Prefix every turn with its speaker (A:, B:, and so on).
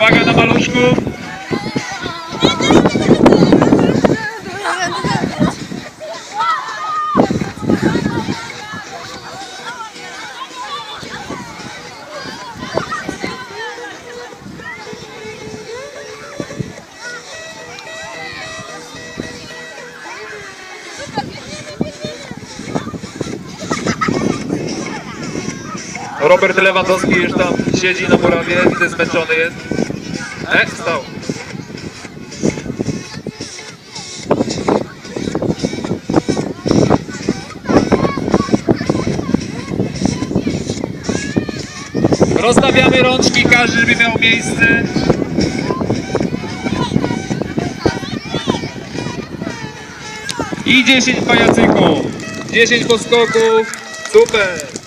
A: Schwager nochmal hochschuben. Robert Lewandowski już tam siedzi na murawie, widzę zmęczony jest. E, stał. Rozstawiamy rączki, każdy żeby miał miejsce. I 10 pajacyków, 10 podskoków, super.